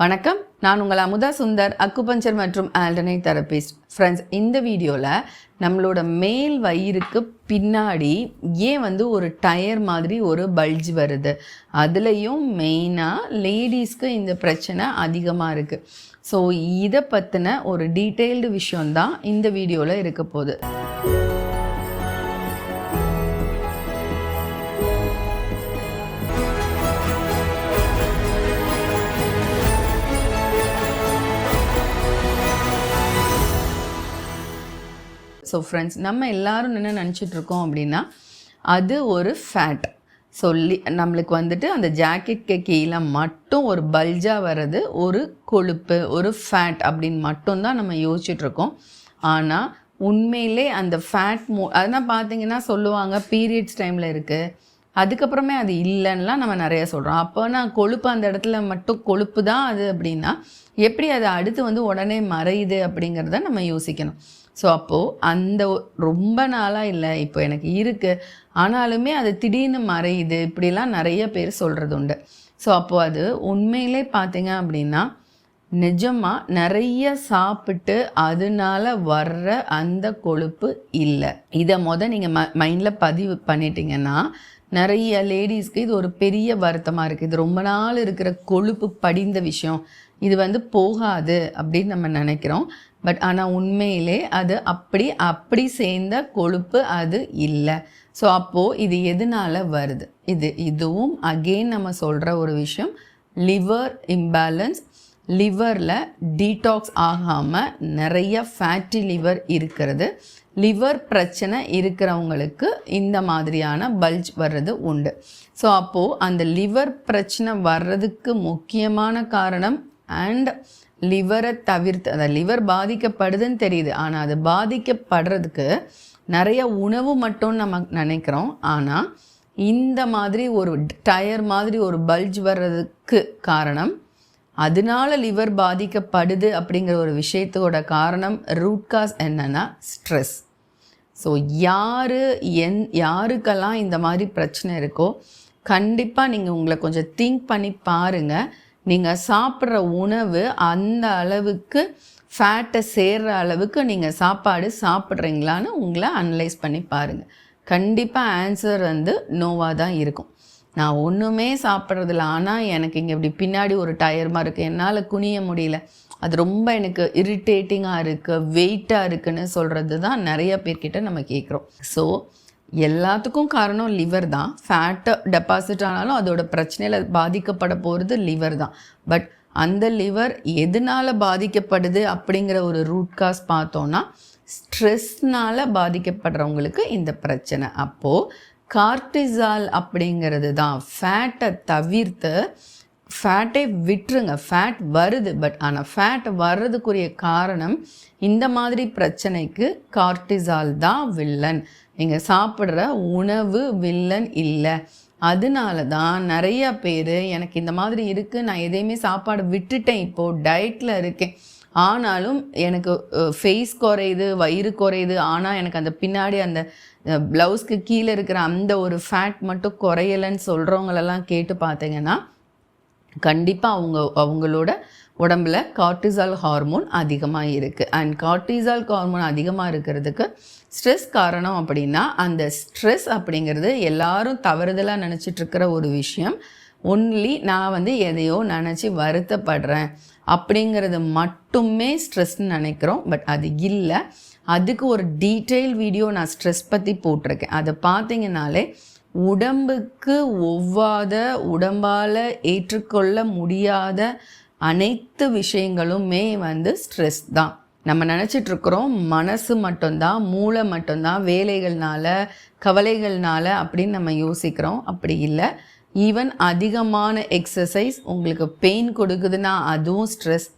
வணக்கம். நான் உங்கள் அமுதா சுந்தர் அக்குபஞ்சர் மற்றும் ஆல்டர்னேட் தெரபிஸ்ட். ஃப்ரெண்ட்ஸ் இந்த வீடியோவில் நம்மளோட மேல் வயிறுக்கு பின்னாடி ஏன் வந்து ஒரு டயர் மாதிரி ஒரு பல்ஜ் வருது? அதுலேயும் மெயினாக லேடிஸ்க்கு இந்த பிரச்சனை அதிகமாக இருக்குது ஸோ இதை பற்றின ஒரு டீட்டெயில்டு விஷயம்தான் இந்த வீடியோவில் இருக்க போகுது. ஸோ ஃப்ரெண்ட்ஸ் நம்ம எல்லாரும் என்ன நினச்சிட்ருக்கோம் அப்படின்னா அது ஒரு ஃபேட் சொல்லி நம்மளுக்கு வந்துட்டு அந்த ஜாக்கெட்க்கு கீழே மட்டும் ஒரு பல்ஜாக வர்றது ஒரு கொழுப்பு ஒரு ஃபேட் அப்படின்னு மட்டும்தான் நம்ம யோசிச்சுட்ருக்கோம் ஆனால் உண்மையிலே அந்த ஃபேட் மோ அதெல்லாம் பார்த்தீங்கன்னா சொல்லுவாங்க பீரியட்ஸ் டைமில் இருக்குது அதுக்கப்புறமே அது இல்லைன்னெலாம் நம்ம நிறைய சொல்கிறோம் அப்போ நான் கொழுப்பு அந்த இடத்துல மட்டும் கொழுப்பு தான் அது அப்படின்னா எப்படி அது அடுத்து வந்து உடனே மறையுது அப்படிங்கிறத நம்ம யோசிக்கணும். ஸோ அப்போது அந்த ரொம்ப நாளாக இல்லை இப்போ எனக்கு இருக்குது ஆனாலுமே அது திடீர்னு மறையுது. இப்படிலாம் நிறைய பேர் சொல்கிறது உண்டு. ஸோ அப்போது அது உண்மையிலே பார்த்தீங்க அப்படின்னா நிஜமாக நிறைய சாப்பிட்டு அதனால வர்ற அந்த கொழுப்பு இல்லை. இதை மொதல் நீங்கள் ம மைண்டில் பதிவு பண்ணிட்டீங்கன்னா நிறைய லேடிஸ்க்கு இது ஒரு பெரிய வருத்தமாக இருக்குது இது ரொம்ப நாள் இருக்கிற கொழுப்பு படிந்த விஷயம். இது வந்து போகாது அப்படின்னு நம்ம நினைக்கிறோம். பட் ஆனால் உண்மையிலே அது அப்படி அப்படி சேர்ந்த கொழுப்பு அது இல்லை. ஸோ அப்போது இது எதனால வருது? இது இதுவும் அகெயின் நம்ம சொல்கிற ஒரு விஷயம். லிவர் இம்பேலன்ஸ் லிவரில் டீடாக்ஸ் ஆகாமல் நிறைய ஃபேட்டி லிவர் இருக்கிறது. லிவர் பிரச்சனை இருக்கிறவங்களுக்கு இந்த மாதிரியான பல்ஜ் வர்றது உண்டு. ஸோ அப்போது அந்த லிவர் பிரச்சனை வர்றதுக்கு முக்கியமான காரணம் அண்ட் லிவரை தவிர்த்து அந்த லிவர் பாதிக்கப்படுதுன்னு தெரியுது. ஆனால் அது பாதிக்கப்படுறதுக்கு நிறைய உணவு மட்டும் நம்ம நினைக்கிறோம். ஆனால் இந்த மாதிரி ஒரு டயர் மாதிரி ஒரு பல்ஜ் வர்றதுக்கு காரணம் அதனால லிவர் பாதிக்கப்படுது அப்படிங்கிற ஒரு விஷயத்தோட காரணம் ரூட் காஸ் என்னன்னா ஸ்ட்ரெஸ். ஸோ யார் என் யாருக்கெல்லாம் இந்த மாதிரி பிரச்சனை இருக்கோ கண்டிப்பாக நீங்கள் உங்களை கொஞ்சம் திங்க் பண்ணி பாருங்கள் நீங்கள் சாப்பிட்ற உணவு அந்த அளவுக்கு ஃபேட்டை சேர்கிற அளவுக்கு நீங்கள் சாப்பாடு சாப்பிட்றீங்களான்னு உங்களை அனலைஸ் பண்ணி பாருங்கள் கண்டிப்பாக ஆன்சர் வந்து நோவாக தான் இருக்கும். நான் ஒன்றுமே சாப்பிட்றதில்ல. ஆனால் எனக்கு இங்கே இப்படி பின்னாடி ஒரு டயர்மாக இருக்குது என்னால் குனிய முடியல. அது ரொம்ப எனக்கு இரிட்டேட்டிங்காக இருக்குது வெயிட்டாக இருக்குன்னு சொல்கிறது தான் நிறைய பேர்கிட்ட நம்ம கேட்குறோம் ஸோ எல்லாத்துக்கும் காரணம் லிவர் தான். ஃபேட்டு டெபாசிட் ஆனாலும் அதோட பிரச்சனையில் பாதிக்கப்பட போகிறது லிவர் தான். பட் அந்த லிவர் எதனால் பாதிக்கப்படுது அப்படிங்கிற ஒரு ரூட் காஸ் பார்த்தோன்னா ஸ்ட்ரெஸ்னால் பாதிக்கப்படுறவங்களுக்கு இந்த பிரச்சனை. அப்போது கார்டிசால் அப்படிங்கிறது தான். ஃபேட்டை தவிர்த்து ஃபேட்டை விட்டுருங்க. ஃபேட் வருது. பட் ஆனால் ஃபேட் வர்றதுக்குரிய காரணம் இந்த மாதிரி பிரச்சனைக்கு கார்டிசால் தான் வில்லன் நீங்கள் சாப்பிட்ற உணவு வில்லன் இல்லை. அதனால தான் நிறைய பேர் எனக்கு இந்த மாதிரி இருக்குது நான் எதையுமே சாப்பாடு விட்டுட்டேன் இப்போது டயட்டில் இருக்கேன். ஆனாலும் எனக்கு ஃபேஸ் குறையுது வயிறு குறையுது. ஆனால் எனக்கு அந்த பின்னாடி அந்த ப்ளவுஸ்க்கு கீழே இருக்கிற அந்த ஒரு ஃபேட் மட்டும் குறையலைன்னு சொல்கிறவங்களெல்லாம் கேட்டு பார்த்தீங்கன்னா கண்டிப்பாக அவங்க அவங்களோட உடம்புல கார்டிசால் ஹார்மோன் அதிகமாக இருக்குது அண்ட் கார்டிசால் ஹார்மோன் அதிகமாக இருக்கிறதுக்கு ஸ்ட்ரெஸ் காரணம் அப்படின்னா அந்த ஸ்ட்ரெஸ் அப்படிங்கிறது எல்லாரும் தவறுதலாக நினச்சிட்ருக்கிற ஒரு விஷயம். ஒன்லி நான் வந்து எதையோ நினச்சி வருத்தப்படுறேன் அப்படிங்கிறது மட்டுமே ஸ்ட்ரெஸ்ன்னு நினைக்கிறோம். பட் அது இல்லை. அதுக்கு ஒரு டீட்டெயில் வீடியோ நான் ஸ்ட்ரெஸ் பற்றி போட்டிருக்கேன். அதை பார்த்தீங்கனாலே உடம்புக்கு ஒவ்வாத உடம்பால் ஏற்றுக்கொள்ள முடியாத அனைத்து விஷயங்களுமே வந்து ஸ்ட்ரெஸ் தான். நம்ம நினச்சிட்டு இருக்கிறோம் மனசு மட்டும்தான் மூளை மட்டும்தான் வேலைகள்னால கவலைகள்னால அப்படின்னு நம்ம யோசிக்கிறோம். அப்படி இல்லை. ஈவன் அதிகமான எக்ஸசைஸ் உங்களுக்கு பெயின் கொடுக்குதுன்னா அதுவும் ஸ்ட்ரெஸ்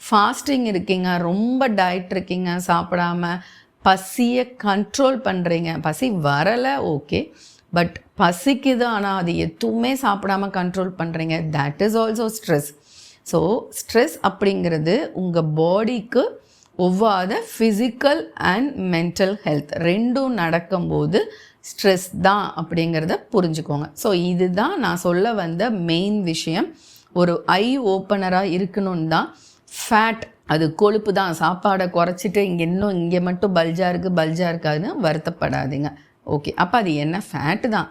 ஃபாஸ்டிங் இருக்கீங்க ரொம்ப டயட் இருக்கீங்க சாப்பிடாம பசியை கண்ட்ரோல் பண்ணுறீங்க பசி வரலை ஓகே பட் பசிக்குது ஆனால் அது எதுவுமே சாப்பிடாம கண்ட்ரோல் பண்ணுறீங்க that is also stress so stress அப்படிங்கிறது உங்கள் பாடிக்கு ஒவ்வாத ஃபிசிக்கல் அண்ட் மென்டல் ஹெல்த் ரெண்டும் நடக்கும்போது ஸ்ட்ரெஸ் தான் அப்படிங்கிறத புரிஞ்சுக்கோங்க. ஸோ இதுதான் நான் சொல்ல வந்த மெயின் விஷயம். ஒரு ஐ ஓப்பனராக இருக்கணும்னு தான் ஃபேட் அது கொழுப்பு தான். சாப்பாடை குறைச்சிட்டு இங்கே இன்னும் இங்கே மட்டும் பல்ஜாக இருக்குது பல்ஜாக இருக்காதுன்னு வருத்தப்படாதீங்க. ஓகே அப்போ அது என்ன? ஃபேட்டு தான்.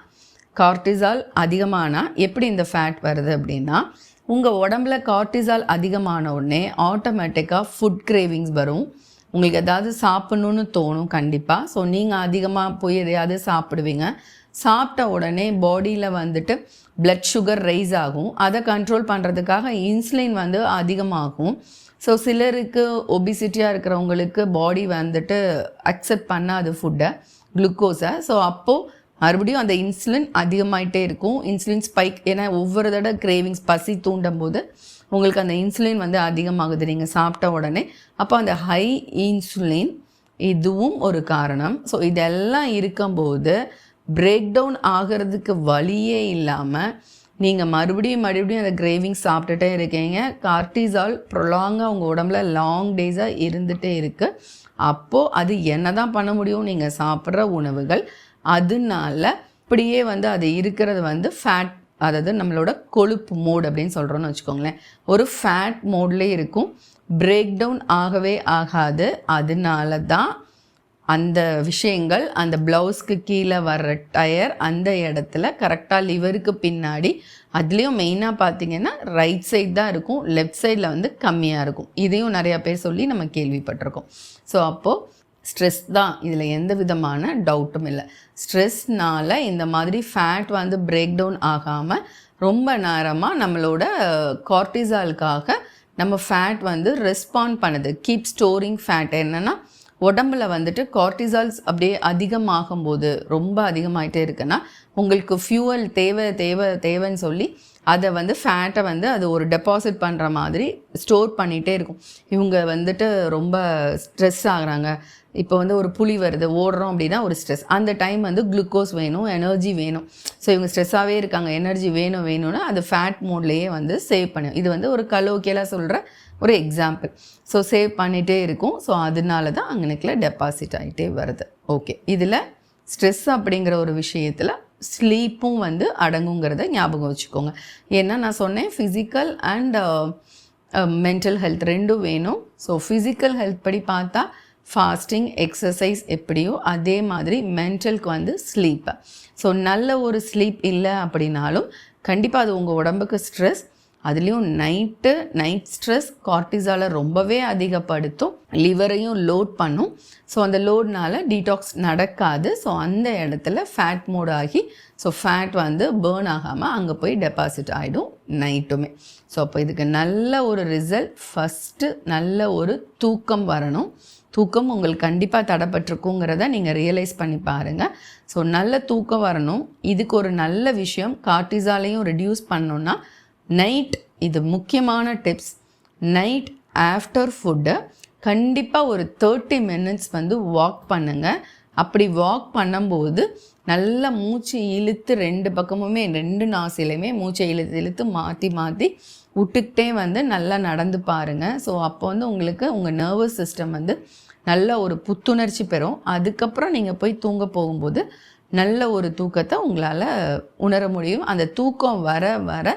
கார்டிசால் அதிகமானால் எப்படி இந்த ஃபேட் வருது அப்படின்னா உங்கள் உடம்புல கார்டிசால் அதிகமான உடனே ஆட்டோமேட்டிக்காக ஃபுட் கிரேவிங்ஸ் வரும். உங்களுக்கு ஏதாவது சாப்பிட்ணுன்னு தோணும் கண்டிப்பாக ஸோ நீங்கள் அதிகமாக போய் எதையாவது சாப்பிடுவீங்க. சாப்பிட்ட உடனே பாடியில் வந்துட்டு பிளட் சுகர் ரைஸ் ஆகும். அதை கண்ட்ரோல் பண்ணுறதுக்காக இன்சுலின் வந்து அதிகமாகும். ஸோ சிலருக்கு ஒபிசிட்டியாக இருக்கிறவங்களுக்கு பாடி வந்துட்டு அக்செப்ட் பண்ணாது ஃபுட்டை குளுக்கோஸை ஸோ அப்போது மறுபடியும் அந்த இன்சுலின் அதிகமாயிட்டே இருக்கும். இன்சுலின் ஸ்பைக் ஏன்னா ஒவ்வொரு தடவை கிரேவிங்ஸ் பசி தூண்டும் போது உங்களுக்கு அந்த இன்சுலின் வந்து அதிகமாகுது. நீங்கள் சாப்பிட்ட உடனே. அப்போ அந்த ஹை இன்சுலின் இதுவும் ஒரு காரணம். ஸோ இதெல்லாம் இருக்கும்போது பிரேக் டவுன் ஆகிறதுக்கு வழியே இல்லாமல் நீங்கள் மறுபடியும் மறுபடியும் அந்த கிரேவிங் சாப்பிட்டுட்டே இருக்கீங்க. கார்டிசால் ப்ரொலாங்காக உங்கள் உடம்புல லாங் டேஸாக இருந்துகிட்டே இருக்குது அப்போது அது என்ன தான் பண்ண முடியும்? நீங்கள் சாப்பிட்ற உணவுகள். அதனால இப்படியே வந்து அது இருக்கிறது வந்து ஃபேட் அதாவது நம்மளோட கொழுப்பு மோட் அப்படின்னு சொல்கிறோன்னு வச்சுக்கோங்களேன். ஒரு ஃபேட் மோட்லேயே இருக்கும். பிரேக் டவுன் ஆகவே ஆகாது. அதனால தான் அந்த விஷயங்கள் அந்த ப்ளவுஸ்க்கு கீழே வர்ற டயர் அந்த இடத்துல கரெக்டாக லிவருக்கு பின்னாடி அதுலேயும் மெயினாக பார்த்தீங்கன்னா ரைட் சைடு தான் இருக்கும் லெஃப்ட் சைடில் வந்து கம்மியாக இருக்கும். இதையும் நிறையா பேர் சொல்லி நம்ம கேள்விப்பட்டிருக்கோம். ஸோ அப்போது ஸ்ட்ரெஸ் தான். இதில் எந்த விதமான டவுட்டும் இல்லை. ஸ்ட்ரெஸ்னால் இந்த மாதிரி ஃபேட் வந்து பிரேக் டவுன் ஆகாமல் ரொம்ப நேரமாக நம்மளோட கார்டிசாலுக்காக நம்ம ஃபேட் வந்து ரெஸ்பாண்ட் பண்ணுது. கீப் ஸ்டோரிங் ஃபேட் என்னென்னா உடம்புல வந்துட்டு கார்டிசால்ஸ் அப்படியே அதிகமாகும் போது ரொம்ப அதிகமாகிட்டே இருக்குன்னா உங்களுக்கு ஃபியூவல் தேவை தேவை தேவைன்னு சொல்லி அதை வந்து ஃபேட்டை வந்து அது ஒரு டெபாசிட் பண்ணுற மாதிரி ஸ்டோர் பண்ணிகிட்டே இருக்கும். இவங்க வந்துட்டு ரொம்ப ஸ்ட்ரெஸ் ஆகுறாங்க. இப்போ வந்து ஒரு புலி வருது ஓடுறோம் அப்படின்னா ஒரு ஸ்ட்ரெஸ் அந்த டைம் வந்து குளுக்கோஸ் வேணும் எனர்ஜி வேணும். ஸோ இவங்க ஸ்ட்ரெஸ்ஸாகவே இருக்காங்க எனர்ஜி வேணும் வேணும்னு அது ஃபேட் மோட்லேயே வந்து சேவ் பண்ணும் இது வந்து ஒரு கலோக்கியலாக சொல்கிற ஒரு எக்ஸாம்பிள் ஸோ சேவ் பண்ணிகிட்டே இருக்கும். ஸோ அதனால தான் அங்கனுக்குள்ள டெபாசிட் ஆகிட்டே வருது. ஓகே இதில் ஸ்ட்ரெஸ் அப்படிங்கிற ஒரு விஷயத்தில் ஸ்லீப்பும் வந்து அடங்குங்கிறத ஞாபகம் வச்சுக்கோங்க. ஏன்னா நான் சொன்னேன் ஃபிசிக்கல் அண்ட் மென்டல் ஹெல்த் ரெண்டும் வேணும். ஸோ ஃபிசிக்கல் ஹெல்த் படி பார்த்தா ஃபாஸ்டிங் எக்ஸசைஸ் எப்படியோ அதே மாதிரி மென்டலுக்கு வந்து ஸ்லீப்பு ஸோ நல்ல ஒரு ஸ்லீப் இல்லை அப்படின்னாலும் கண்டிப்பாக அது உங்கள் உடம்புக்கு ஸ்ட்ரெஸ் அதுலேயும் நைட்டு நைட் ஸ்ட்ரெஸ் கார்டிசாலை ரொம்பவே அதிகப்படுத்தும். லிவரையும் லோட் பண்ணும். ஸோ அந்த லோட்னால டீடாக்ஸ் நடக்காது. ஸோ அந்த இடத்துல ஃபேட் மோட் ஆகி ஸோ ஃபேட் வந்து பேர்ன் ஆகாமல் அங்கே போய் டெபாசிட் ஆகிடும் நைட்டுமே ஸோ அப்போ இதுக்கு நல்ல ஒரு ரிசல்ட் ஃபஸ்ட்டு நல்ல ஒரு தூக்கம் வரணும். தூக்கம் உங்களுக்கு கண்டிப்பாக தடப்பட்டிருக்குங்கிறத நீங்கள் ரியலைஸ் பண்ணி பாருங்கள் ஸோ நல்ல தூக்கம் வரணும். இதுக்கு ஒரு நல்ல விஷயம். கார்டிசாலையும் ரெடியூஸ் பண்ணோன்னா நைட் இது முக்கியமான டிப்ஸ் நைட் ஆஃப்டர் ஃபுட்டை கண்டிப்பாக ஒரு தேர்ட்டி மினிட்ஸ் வந்து வாக் பண்ணுங்கள் அப்படி வாக் பண்ணும்போது நல்லா மூச்சு இழுத்து ரெண்டு பக்கமுமே ரெண்டு நாசிலையுமே மூச்சை இழுத்து இழுத்து மாற்றி மாற்றி விட்டுக்கிட்டே வந்து நல்லா நடந்து பாருங்கள் ஸோ அப்போ வந்து உங்களுக்கு உங்கள் நர்வஸ் சிஸ்டம் வந்து நல்ல ஒரு புத்துணர்ச்சி பெறும். அதுக்கப்புறம் நீங்கள் போய் தூங்க போகும்போது நல்ல ஒரு தூக்கத்தை உங்களால் உணர முடியும். அந்த தூக்கம் வர வர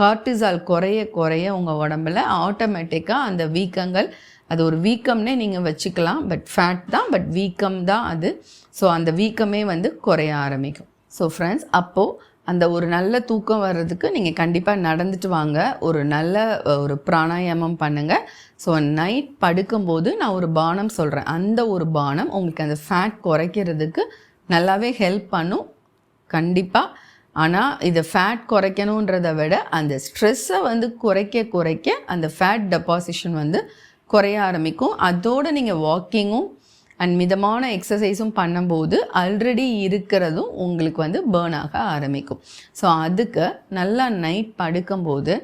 கார்டிசால் குறைய குறைய உங்கள் உடம்புல ஆட்டோமேட்டிக்காக அந்த வீக்கங்கள் அது ஒரு வீக்கம்னே நீங்கள் வச்சுக்கலாம். பட் ஃபேட் தான் பட் வீக்கம் தான் அது. ஸோ அந்த வீக்கமே வந்து குறைய ஆரம்பிக்கும். ஸோ ஃப்ரெண்ட்ஸ் அப்போது அந்த ஒரு நல்ல தூக்கம் வர்றதுக்கு நீங்கள் கண்டிப்பாக நடந்துட்டு வாங்க. ஒரு நல்ல ஒரு பிராணாயாமம் பண்ணுங்கள் ஸோ நைட் படுக்கும்போது நான் ஒரு பானம் சொல்கிறேன் அந்த ஒரு பானம் உங்களுக்கு அந்த ஃபேட் குறைக்கிறதுக்கு நல்லாவே ஹெல்ப் பண்ணும். கண்டிப்பாக ஆனால் இதை ஃபேட் குறைக்கணுன்றதை விட அந்த ஸ்ட்ரெஸ்ஸை வந்து குறைக்க குறைக்க அந்த ஃபேட் டெபாசிஷன் வந்து குறைய ஆரம்பிக்கும். அதோடு நீங்கள் வாக்கிங்கும் அண்ட் மிதமான எக்ஸசைஸும் பண்ணும்போது ஆல்ரெடி இருக்கிறதும் உங்களுக்கு வந்து பேர்ன் ஆக ஆரம்பிக்கும். ஸோ அதுக்கு நல்லா நைட் படுக்கும்போது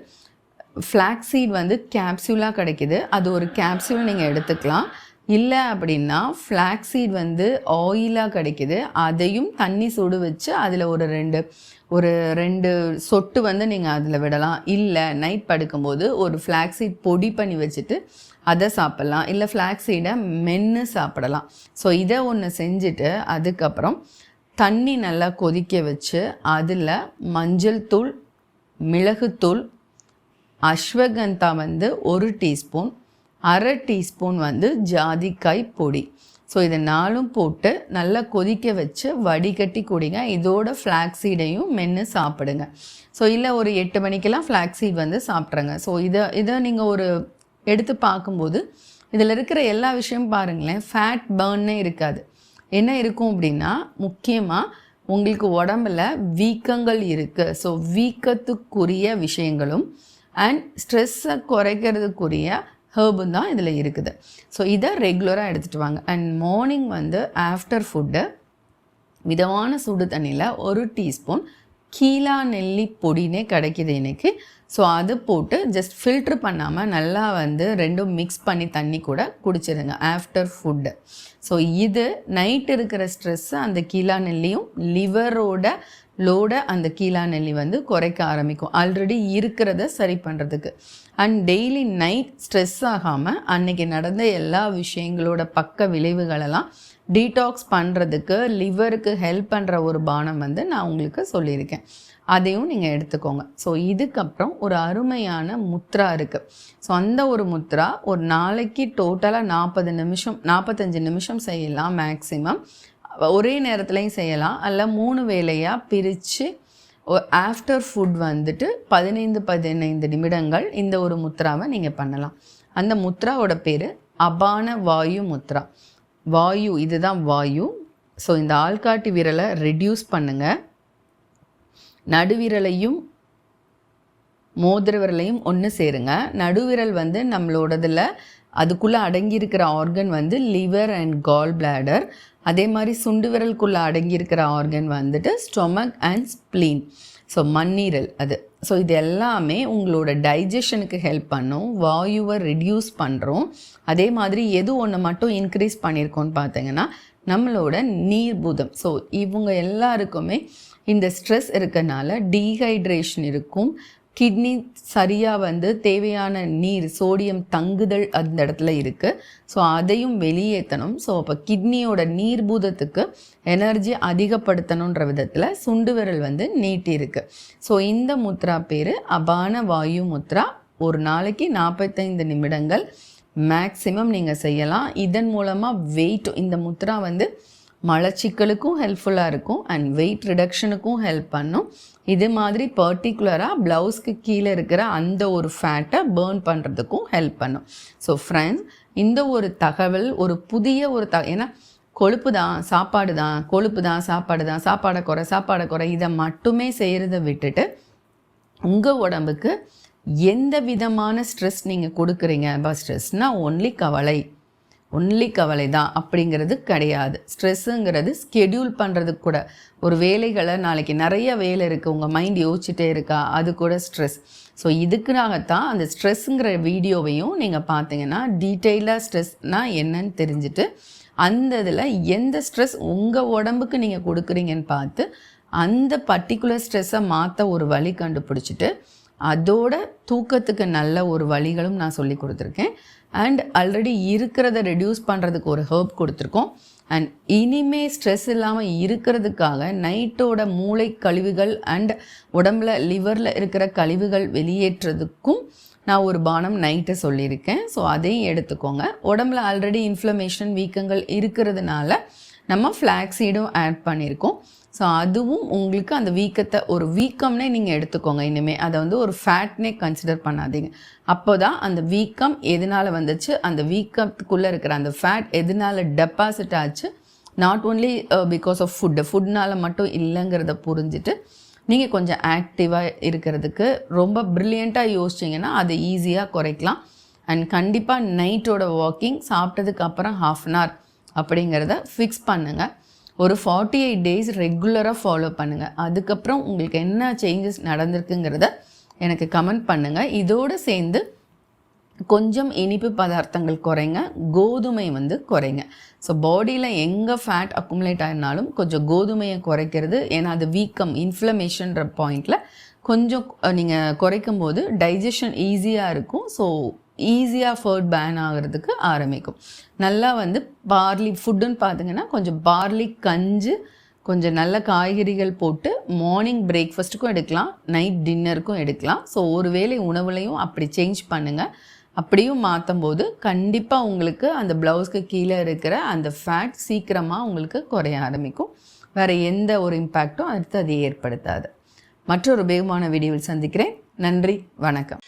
ஃப்ளாக்ஸீட் வந்து கேப்சியூலாக கிடைக்கிது. அது ஒரு கேப்சியூல் நீங்கள் எடுத்துக்கலாம். இல்லை அப்படின்னா ஃப்ளாக்ஸீட் வந்து ஆயிலாக கிடைக்கிது. அதையும் தண்ணி சுடு வச்சு அதில் ஒரு ரெண்டு ஒரு ரெண்டு சொட்டு வந்து நீங்கள் அதில் விடலாம். இல்லை நைட் படுக்கும்போது ஒரு ஃப்ளாக்ஸீட் பொடி பண்ணி வச்சுட்டு அதை சாப்பிட்லாம். இல்லை ஃப்ளாக்ஸீடை மென்று சாப்பிடலாம். ஸோ இதை ஒன்று செஞ்சுட்டு அதுக்கப்புறம் தண்ணி நல்லா கொதிக்க வச்சு அதில் மஞ்சள் தூள் மிளகுத்தூள் அஸ்வகந்தா வந்து ஒரு டீஸ்பூன் அரை டீஸ்பூன் வந்து ஜாதிக்காய் பொடி. ஸோ இதை நாலும் போட்டு நல்லா கொதிக்க வச்சு வடிகட்டி குடிங்க. இதோட ஃப்ளாக்ஸீடையும் மென்று சாப்பிடுங்க. ஸோ இல்லை ஒரு எட்டு மணிக்கெல்லாம் ஃப்ளாக்ஸீட் வந்து சாப்பிட்றங்க ஸோ இதை இதை நீங்கள் ஒரு எடுத்து பார்க்கும்போது இதில் இருக்கிற எல்லா விஷயமும் பாருங்களேன் ஃபேட் பர்ன்னே இருக்காது. என்ன இருக்கும் அப்படின்னா முக்கியமாக உங்களுக்கு உடம்புல வீக்கங்கள் இருக்குது ஸோ வீக்கத்துக்குரிய விஷயங்களும் அண்ட் ஸ்ட்ரெஸ்ஸை குறைக்கிறதுக்குரிய ஹேர்பும் தான் இதில் இருக்குது. ஸோ இதை ரெகுலராக எடுத்துகிட்டு வாங்க. அண்ட் மார்னிங் வந்து ஆஃப்டர் ஃபுட்டு மிதமான சுடு தண்ணியில் ஒரு டீஸ்பூன் கீழா நெல்லி பொடினே கிடைக்கிது எனக்கு. ஸோ அது போட்டு ஜஸ்ட் ஃபில்ட்ரு பண்ணாமல் நல்லா வந்து ரெண்டும் மிக்ஸ் பண்ணி தண்ணி கூட குடிச்சிடுங்க ஆஃப்டர் ஃபுட்டு ஸோ இது நைட் இருக்கிற ஸ்ட்ரெஸ்ஸு அந்த கீழா நெல்லியும் லிவரோட லோட அந்த கீழா நெல்லி வந்து குறைக்க ஆரம்பிக்கும். ஆல்ரெடி இருக்கிறத சரி பண்ணுறதுக்கு அண்ட் டெய்லி நைட் ஸ்ட்ரெஸ் ஆகாமல் அன்னைக்கு நடந்த எல்லா விஷயங்களோட பக்க விளைவுகளெல்லாம் டீடாக்ஸ் பண்ணுறதுக்கு லிவருக்கு ஹெல்ப் பண்ணுற ஒரு பானம் வந்து நான் உங்களுக்கு சொல்லியிருக்கேன். அதையும் நீங்கள் எடுத்துக்கோங்க. ஸோ இதுக்கப்புறம் ஒரு அருமையான முத்ரா இருக்குது ஸோ அந்த ஒரு முத்ரா ஒரு நாளைக்கு டோட்டலாக நாற்பது நிமிஷம் நாற்பத்தஞ்சு நிமிஷம் செய்யலாம் மேக்ஸிமம் ஒரே நேரத்துலையும் செய்யலாம். அல்ல மூணு வேலையாக பிரித்து ஆஃப்டர் ஃபுட் வந்துட்டு பதினைந்து பதினைந்து நிமிடங்கள் இந்த ஒரு முத்ராவை நீங்கள் பண்ணலாம். அந்த முத்ராவோட பேர் அபான வாயு முத்ரா. வாயு இதுதான் வாயு. ஸோ இந்த ஆள்காட்டி விரலை ரெடியூஸ் பண்ணுங்கள் நடுவிரலையும் மோதிர விரலையும் ஒன்று சேருங்க. நடுவிரல் வந்து நம்மளோடதில் அதுக்குள்ளே அடங்கியிருக்கிற ஆர்கன் வந்து லிவர் அண்ட் கால் பிளாடர் அதே மாதிரி சுண்டு விரலுக்குள்ளே அடங்கியிருக்கிற ஆர்கன் வந்துட்டு ஸ்டொமக் அண்ட் ஸ்ப்ளீன் ஸோ மண்ணீரல் அது. ஸோ இது எல்லாமே உங்களோட டைஜஷனுக்கு ஹெல்ப் பண்ணும் வாயுவை ரிடியூஸ் பண்ணுறோம் அதே மாதிரி எது ஒன்று மட்டும் இன்க்ரீஸ் பண்ணியிருக்கோன்னு பார்த்தீங்கன்னா நம்மளோட நீர்பூதம். ஸோ இவங்க எல்லாருக்குமே இந்த ஸ்ட்ரெஸ் இருக்கனால டீஹைட்ரேஷன் இருக்கும். கிட்னி சரியாக வந்து தேவையான நீர் சோடியம் தங்குதல் அந்த இடத்துல இருக்குது ஸோ அதையும் வெளியேற்றணும் ஸோ அப்போ கிட்னியோட நீர்பூதத்துக்கு எனர்ஜி அதிகப்படுத்தணுன்ற விதத்தில் சுண்டு விரல் வந்து நீட்டியிருக்கு ஸோ இந்த முத்ரா பேர் அபான வாயு முத்ரா. ஒரு நாளைக்கு நாற்பத்தைந்து நிமிடங்கள் மேக்ஸிமம் நீங்கள் செய்யலாம். இதன் மூலமாக வெயிட் இந்த முத்ரா வந்து மலச்சிக்கலுக்கும் ஹெல்ப்ஃபுல்லாக இருக்கும் அண்ட் வெயிட் ரிடக்ஷனுக்கும் ஹெல்ப் பண்ணும். இது மாதிரி பர்டிகுலராக ப்ளவுஸ்க்கு கீழே இருக்கிற அந்த ஒரு ஃபேட்டை பேர்ன் பண்ணுறதுக்கும் ஹெல்ப் பண்ணும். ஸோ ஃப்ரெண்ட்ஸ் இந்த ஒரு தகவல் ஒரு புதிய ஒரு த ஏன்னா கொழுப்பு தான் சாப்பாடு தான் கொழுப்பு தான் சாப்பாடு தான் சாப்பாடை குறை சாப்பாடை குறை இதை மட்டுமே செய்கிறத விட்டுட்டு உங்கள் உடம்புக்கு எந்த விதமான ஸ்ட்ரெஸ் நீங்கள் கொடுக்குறீங்க? பஸ் ஸ்ட்ரெஸ்னால் ஒன்லி கவலை. ஒன்லி கவலை தான் அப்படிங்கிறது கிடையாது. ஸ்ட்ரெஸ்ஸுங்கிறது ஸ்கெடியூல் பண்ணுறது கூட. ஒரு வேலைகளை நாளைக்கு நிறைய வேலை இருக்குது உங்கள் மைண்ட் யோசிச்சுட்டே இருக்கா? அது கூட ஸ்ட்ரெஸ் ஸோ இதுக்குனாகத்தான் அந்த ஸ்ட்ரெஸ்ஸுங்கிற வீடியோவையும் நீங்கள் பார்த்தீங்கன்னா டீட்டெயிலாக ஸ்ட்ரெஸ்னால் என்னன்னு தெரிஞ்சுட்டு அந்த இதில் எந்த ஸ்ட்ரெஸ் உங்கள் உடம்புக்கு நீங்கள் கொடுக்குறீங்கன்னு பார்த்து அந்த பர்டிகுலர் ஸ்ட்ரெஸ்ஸை மாற்ற ஒரு வழி கண்டுபிடிச்சிட்டு அதோட தூக்கத்துக்கு நல்ல ஒரு வழிகளும் நான் சொல்லி கொடுத்துருக்கேன். அண்ட் ஆல்ரெடி இருக்கிறத ரெடியூஸ் பண்ணுறதுக்கு ஒரு ஹர்ப் கொடுத்துருக்கோம். அண்ட் இனிமே ஸ்ட்ரெஸ் இல்லாமல் இருக்கிறதுக்காக நைட்டோட மூளை கழிவுகள் அண்ட் உடம்புல லிவரில் இருக்கிற கழிவுகள் வெளியேற்றதுக்கும் நான் ஒரு பானம் நைட்டு சொல்லியிருக்கேன். ஸோ அதையும் எடுத்துக்கோங்க. உடம்புல ஆல்ரெடி இன்ஃப்ளமேஷன் வீக்கங்கள் இருக்கிறதுனால நம்ம ஃப்ளாக்ஸீடும் ஆட் பண்ணியிருக்கோம். ஸோ அதுவும் உங்களுக்கு அந்த வீக்கத்தை ஒரு வீக்கம்னே நீங்கள் எடுத்துக்கோங்க. இனிமேல் அதை வந்து ஒரு ஃபேட்னே கன்சிடர் பண்ணாதீங்க. அப்போ தான் அந்த வீக்கம் எதனால் வந்துச்சு? அந்த வீக்கத்துக்குள்ளே இருக்கிற அந்த ஃபேட் எதனால் டெபாசிட் ஆச்சு? Not only because of food ஃபுட்னால் மட்டும் இல்லைங்கிறத புரிஞ்சுட்டு நீங்கள் கொஞ்சம் ஆக்டிவாக இருக்கிறதுக்கு ரொம்ப ப்ரில்லியண்ட்டாக யோசிச்சிங்கன்னா அதை ஈஸியாக குறைக்கலாம். அண்ட் கண்டிப்பாக நைட்டோட வாக்கிங் சாப்பிட்டதுக்கு அப்புறம் ஹாஃப் அன் ஹவர் அப்படிங்கிறத ஃபிக்ஸ் பண்ணுங்கள் ஒரு ஃபார்ட்டி எயிட் டேஸ் ரெகுலராக ஃபாலோ பண்ணுங்கள் அதுக்கப்புறம் உங்களுக்கு என்ன சேஞ்சஸ் நடந்திருக்குங்கிறத எனக்கு கமெண்ட் பண்ணுங்கள் இதோடு சேர்ந்து கொஞ்சம் இனிப்பு பதார்த்தங்கள் குறைங்க கோதுமை வந்து குறைங்க. ஸோ பாடியில் எங்கே ஃபேட் அக்குமுலேட் ஆயிருந்தாலும் கொஞ்சம் கோதுமையை குறைக்கிறது. ஏன்னா அது வீக்கம் இன்ஃப்ளமேஷன்ற பாயிண்டில் கொஞ்சம் நீங்கள் குறைக்கும் போது டைஜஷன் ஈஸியாக இருக்கும். ஸோ ஈஸியாக ஃபர்ட் பேன் ஆகிறதுக்கு ஆரம்பிக்கும். நல்லா வந்து பார்லி ஃபுட்டுன்னு பார்த்தீங்கன்னா கொஞ்சம் பார்லி கஞ்சு கொஞ்சம் நல்ல காய்கறிகள் போட்டு மார்னிங் பிரேக்ஃபாஸ்ட்டுக்கும் எடுக்கலாம் நைட் டின்னருக்கும் எடுக்கலாம். ஸோ ஒரு வேளை உணவுலையும் அப்படி சேஞ்ச் பண்ணுங்கள் அப்படியும் மாற்றும் போது கண்டிப்பாக உங்களுக்கு அந்த ப்ளவுஸ்க்கு கீழே இருக்கிற அந்த ஃபேட் சீக்கிரமாக உங்களுக்கு குறைய ஆரம்பிக்கும். வேறு எந்த ஒரு இம்பேக்டும் அடுத்து அதை ஏற்படுத்தாது. மற்றொரு வேகமான வீடியோவில் சந்திக்கிறேன். நன்றி வணக்கம்.